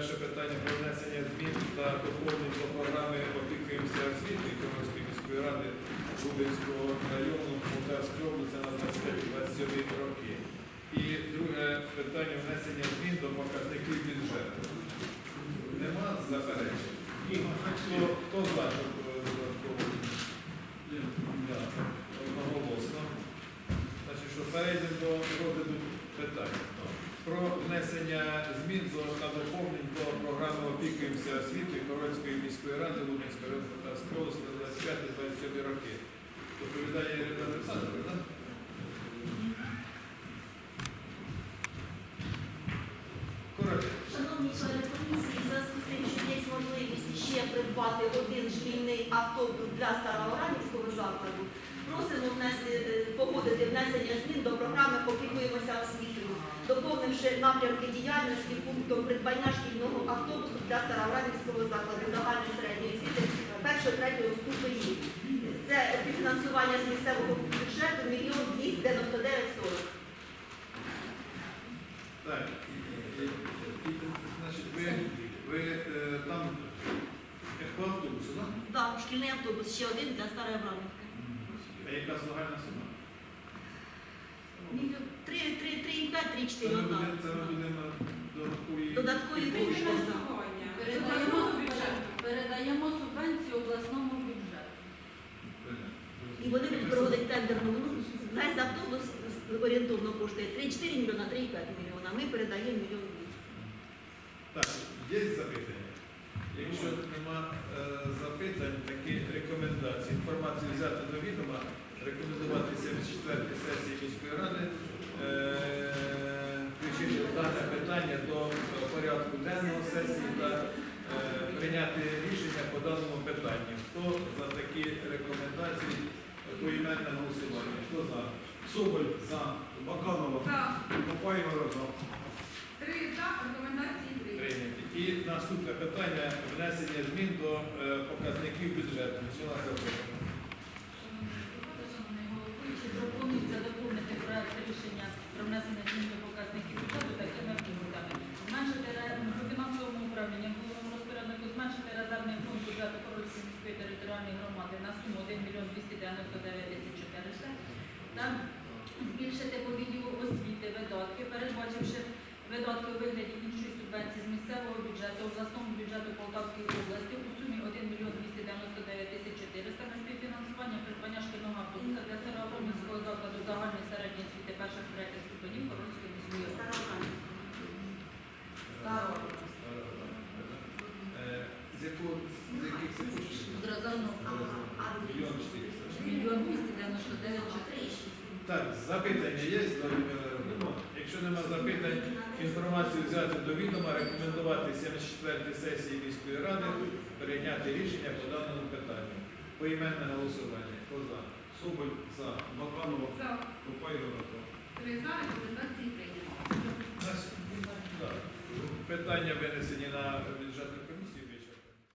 Перше питання про внесення змін та доповнень до програми опікуємося освіти Київської міської ради Лубенського району Полтавської області на 25-27 роки. І друге питання внесення змін до показників бюджету. Нема заперечень? Хто, хто за, е, додатково? Одноголосно. Перейдемо до розгляду питань. Про внесення змін до опікуємося освіти Коровської міської ради Лубенської району Полтавської області на 25-27 роки. Доповідає Ірина Олександровна, так? Шановні члени комісії, в зв'язку з тим, що є можливість ще придбати один шкільний автобус для Старооранівського закладу, просимо е, погодити внесення змін до програми «Опікуємося освітою», доповнивши напрямки діяльності пунктом придбання шкільного автобусу для Старооранівського закладу загальної середньої освіти першого-третього ступені. Це співфінансування з місцевого бюджету мільйон 299 40. Так, значить, ви, ви е, там автобусу, так? Так, шкільний автобус ще один для Старої Аврамівки. А яка загальна сума? Мільйон- Три, три, три, і п'ять, три, Це чотири, ми одна. будемо, це ми будемо додаткові. Кошти. Передаємо, передаємо субвенцію обласному бюджету. І вони будуть проводити тендерну. Ну, весь автобус орієнтовно коштує 3,4 мільйона, 3,5 мільйона. Ми передаємо мільйон 200. Так, є запитання? Якщо нема е, запитань, такі рекомендації. Інформацію взяти до відома, рекомендувати 74 сесії міської ради, е, дане питання до порядку денного сесії та е, прийняти рішення по даному питанню. Хто за такі рекомендації поіменне голосування? Хто за? Соболь за. Баканова. За. Копаєва за. Три за рекомендації прийняті. Прийняті. І наступне питання внесення змін до е, показників бюджету. Пропонується доповнити проект рішення про внесення змін до бюджету Хорольської міської територіальної громади на суму 1 мільйон 299 тисяч 400 та збільшити по відділу освіти видатки, передбачивши видатки у вигляді іншої субвенції з місцевого бюджету обласному бюджету Полтавської області у сумі 1 мільйон 299 тисяч 400 на співфінансування придбання шкільного автобуса для Старообромівського закладу загальної середньої освіти перших третіх ступенів Коронської міської ради. Е, З якого з яких це коштів? З розрахунку Мільйон чотириста. мільйон 299 400. Так, запитання є. Якщо нема запитань, інформацію взяти до відома, рекомендувати 74 сесії міської ради, прийняти рішення по даному питанню. Поіменне голосування. Хто за? Соболь за. Баканова. За. Копаєва за. Три за рекомендації прийняті. Питання винесені на